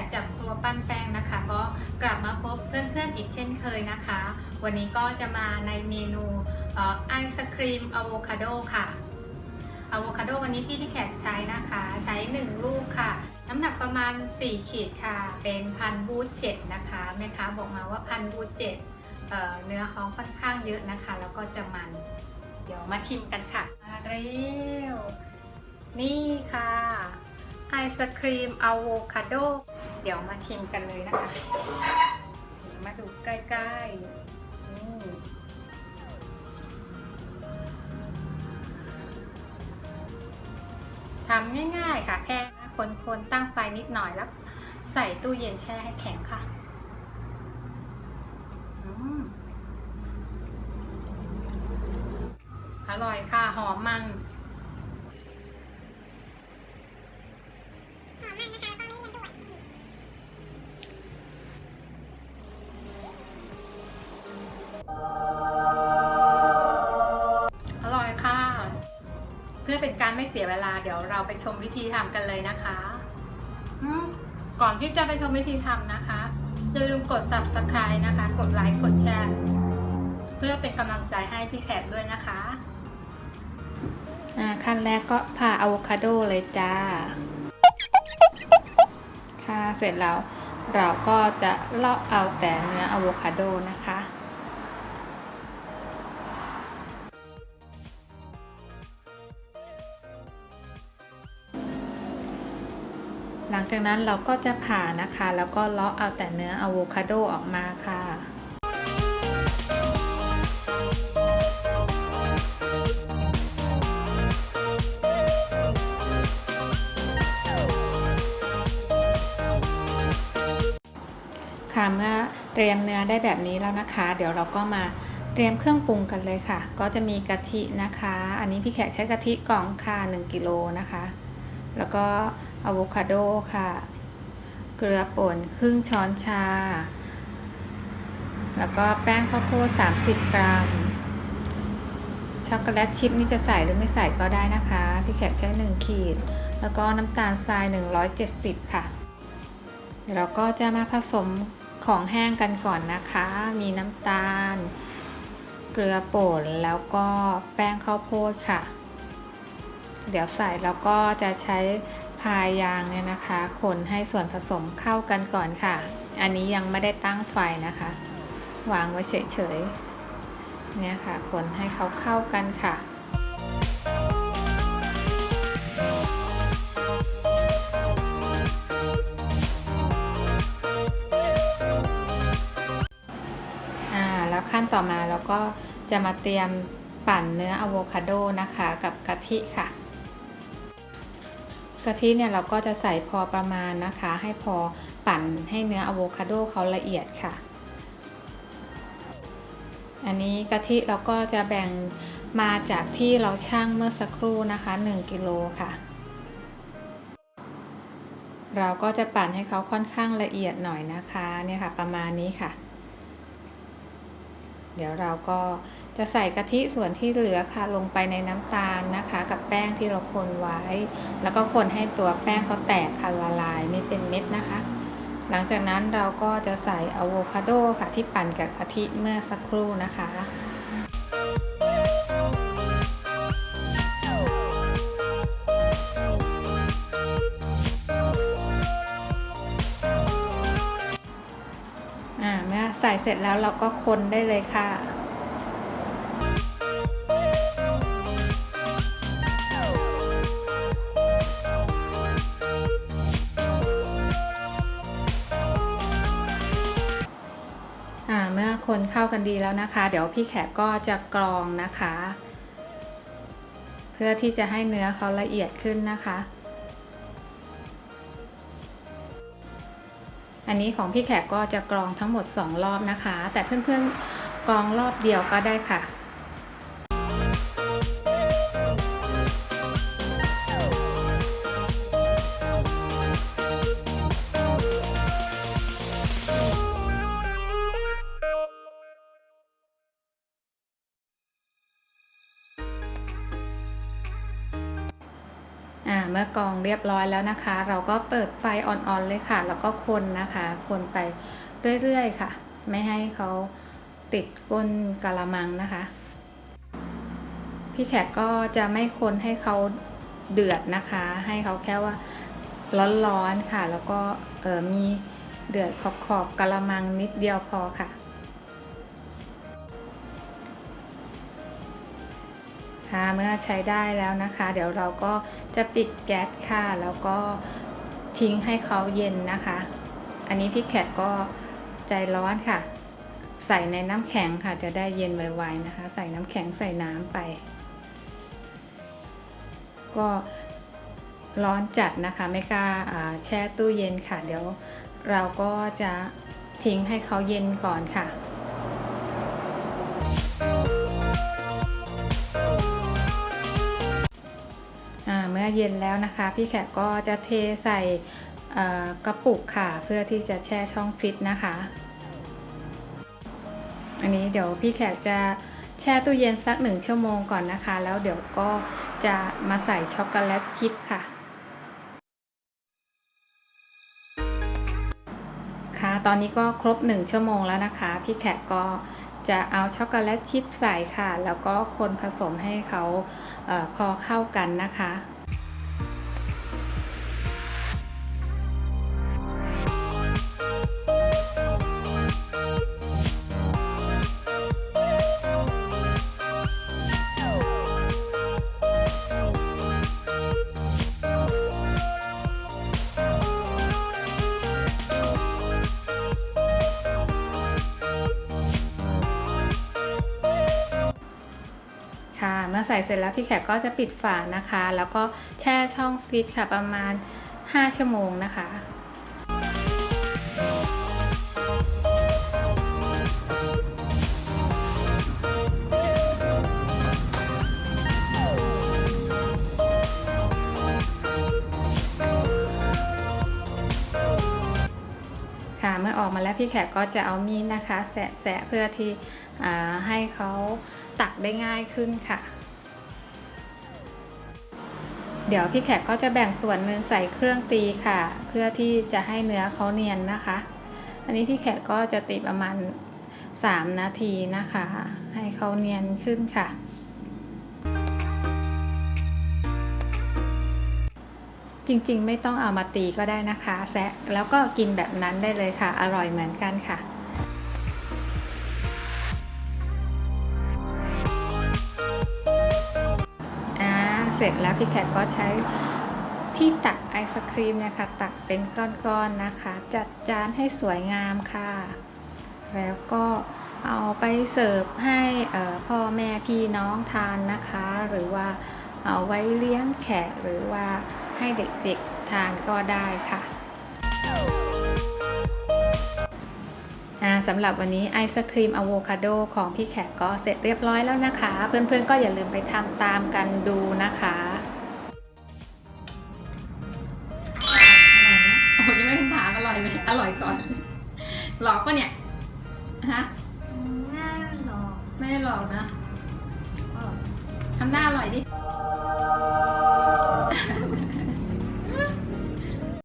กจากครัวปั้นแป้งนะคะ ก็กลับมาพบเพื่อนๆอีกเช่นเคยนะคะ วันนี้ก็จะมาในเมนูออไอศครีมอะโวคาโดค่ะอะโวคาโดวันนี้ที่พี่แขกใช้นะคะ ใช้ 1 ลูกค่ะ น้ำหนักประมาณ 4 ขีดค่ะ เป็นพันบูทเจ็ดนะคะแม่ค้าบอกมาว่าพันบูทเจ็ดเนื้อเขาค่อนข้างเยอะนะคะ แล้วก็จะมัน เดี๋ยวมาชิมกันค่ะมาเร็วนี่ค่ะไอศครีมอะโวคาโด เดี๋ยวมาชิมกันเลยนะคะ มาดูใกล้ๆนี่ทำง่ายๆค่ะแค่คนๆตั้งไฟนิดหน่อยแล้ว ใส่ตู้เย็นแช่ให้แข็งค่ะออร่อยค่ะ หอมมัน เพื่อเป็นการไม่เสียเวลาเดี๋ยวเราไปชมวิธีทำกันเลยนะคะอมก่อนที่จะไปชมวิธีทำนะคะอย่าลืมกด subscribe นะคะ กดไลค์กดแชร์เพื่อเป็นกำลังใจให้พี่แขกด้วยนะคะอ่าขั้นแรกก็ผ่าอะโวคาโดเลยจ้า ค่ะเสร็จแล้วเราก็จะเลาะเอาแต่เนื้ออะโวคาโดนะคะ จากนั้นเราก็จะผ่านะคะ แล้วก็เลาะเอาแต่เนื้ออะโวคาโดออกมาค่ะค่ะเมื่อเตรียมเนื้อได้แบบนี้แล้วนะคะ เดี๋ยวเราก็มาเตรียมเครื่องปรุงกันเลยค่ะ ก็จะมีกะทินะคะ อันนี้พี่แขกใช้กะทิกล่องค่ะ1กิโลนะคะ แล้วก็ อะโวคาโดค่ะ เกลือป่นครึ่งช้อนชา แล้วก็แป้งข้าวโพด30 กรัม ช็อกโกแลตชิพนี่จะใส่หรือไม่ใส่ก็ได้นะคะ พี่แขกใช้ 1 ขีด แล้วก็น้ำตาลทราย 170 ค่ะ เดี๋ยวเราก็จะมาผสมของแห้งกันก่อนนะคะ มีน้ำตาล เกลือป่น แล้วก็แป้งข้าวโพดค่ะ เดี๋ยวใส่แล้วก็จะใช้ พายยางเนี่ยนะคะ คนให้ส่วนผสมเข้ากันก่อนค่ะ อันนี้ยังไม่ได้ตั้งไฟนะคะ วางไว้เฉยๆ เนี่ยค่ะ คนให้เขาเข้ากันค่ะแล้วขั้นต่อมาเราก็จะมาเตรียมปั่นเนื้ออะโวคาโดนะคะ กับกะทิค่ะ กะทิเนี่ยเราก็จะใส่พอประมาณนะคะ ให้พอปั่นให้เนื้ออะโวคาโดเขาละเอียดค่ะ อันนี้กะทิเราก็จะแบ่งมาจากที่เราชั่งเมื่อสักครู่นะคะ 1กิโลค่ะ เราก็จะปั่นให้เขาค่อนข้างละเอียดหน่อยนะคะเนี่ยค่ะ ประมาณนี้ค่ะ เดี๋ยวเราก็จะใส่กะทิส่วนที่เหลือค่ะลงไปในน้ำตาลนะคะ กับแป้งที่เราคนไว้ แล้วก็คนให้ตัวแป้งเขาแตกค่ะละลายไม่เป็นเม็ดนะคะ หลังจากนั้นเราก็จะใส่อะโวคาโดค่ะที่ปั่นกับกะทิเมื่อสักครู่นะคะ ใส่เสร็จแล้วเราก็คนได้เลยค่ะอ่าเมื่อคนเข้ากันดีแล้วนะคะ เดี๋ยวพี่แขกก็จะกรองนะคะ เพื่อที่จะให้เนื้อเขาละเอียดขึ้นนะคะ อันนี้ของพี่แขกก็จะกรองทั้งหมด 2 รอบนะคะ แต่เพื่อนๆกรองรอบเดียวก็ได้ค่ะ เมื่อกองเรียบร้อยแล้วนะคะ เราก็เปิดไฟอ่อนๆเลยค่ะ แล้วก็คนนะคะ คนไปเรื่อยๆค่ะ ไม่ให้เขาติดก้นกะละมังนะคะ พี่แขกก็จะไม่คนให้เขาเดือดนะคะ ให้เขาแค่ว่าร้อนๆค่ะ แล้วก็มีเดือดขอบๆกะละมังนิดเดียวพอค่ะ ค่ะเมื่อใช้ได้แล้วนะคะ เดี๋ยวเราก็จะปิดแก๊สค่ะ แล้วก็ทิ้งให้เขาเย็นนะคะ อันนี้พี่แขกก็ใจร้อนค่ะ ใส่ในน้ำแข็งค่ะ จะได้เย็นไวๆนะคะ ใส่น้ำแข็งใส่น้ำไป ก็ร้อนจัดนะคะ ไม่กล้าอ่าแช่ตู้เย็นค่ะ เดี๋ยวเราก็จะทิ้งให้เขาเย็นก่อนค่ะ มื่อเย็นแล้วนะคะ พี่แขกก็จะเทใส่กระปุกค่ะ เพื่อที่จะแช่ช่องฟิตนะคะ อันนี้เดี๋ยวพี่แขกจะแช่ตู้เย็นสักหนึ่งชั่วโมงก่อนนะคะ แล้วเดี๋ยวก็จะมาใส่ช็อกโกแลตชิพค่ะค่ะตอนนี้ก็ครบ 1 ชั่วโมงแล้วนะคะ พี่แขกก็จะเอาช็อกโกแลตชิพใส่ค่ะ แล้วก็คนผสมให้เขาเออพอเข้ากันนะคะ ใส่เสร็จแล้วพี่แขกก็จะปิดฝานะคะ แล้วก็แช่ช่องฟรีซค่ะประมาณ 5 ชั่วโมงนะคะค่ะเมื่อออกมาแล้วพี่แขกก็จะเอามีดนะคะ แสะเพื่อที่ให้เขาตักได้ง่ายขึ้นค่ะ เดี๋ยวพี่แขกก็จะแบ่งส่วนหนึ่งใส่เครื่องตีค่ะ เพื่อที่จะให้เนื้อเขาเนียนนะคะ อันนี้พี่แขกก็จะตีประมาณ 3 นาทีนะคะ ให้เขาเนียนขึ้นค่ะ จริงๆ ไม่ต้องเอามาตีก็ได้นะคะ แซะแล้วก็กินแบบนั้นได้เลยค่ะ อร่อยเหมือนกันค่ะ เสร็จแล้วพี่แขกก็ใช้ที่ตักไอศครีมเนี่ยค่ะ ตักเป็นก้อนๆนะคะ จัดจานให้สวยงามค่ะ แล้วก็เอาไปเสิร์ฟให้พ่อแม่พี่น้องทานนะคะ หรือว่าเอาไว้เลี้ยงแขกหรือว่าให้เด็กๆทานก็ได้ค่ะ สำหรับวันนี้ไอศครีมอะโวคาโดของพี่แขกก็เสร็จเรียบร้อยแล้วนะคะ เพื่อนๆก็อย่าลืมไปทำตามกันดูนะคะโอ้ยังไม่ทันถามอร่อยไหมอร่อยก่อน หลอกปะเนี่ยฮะน่าหรอกไม่ได้หลอกนะเออทำหน้าอร่อยดิอ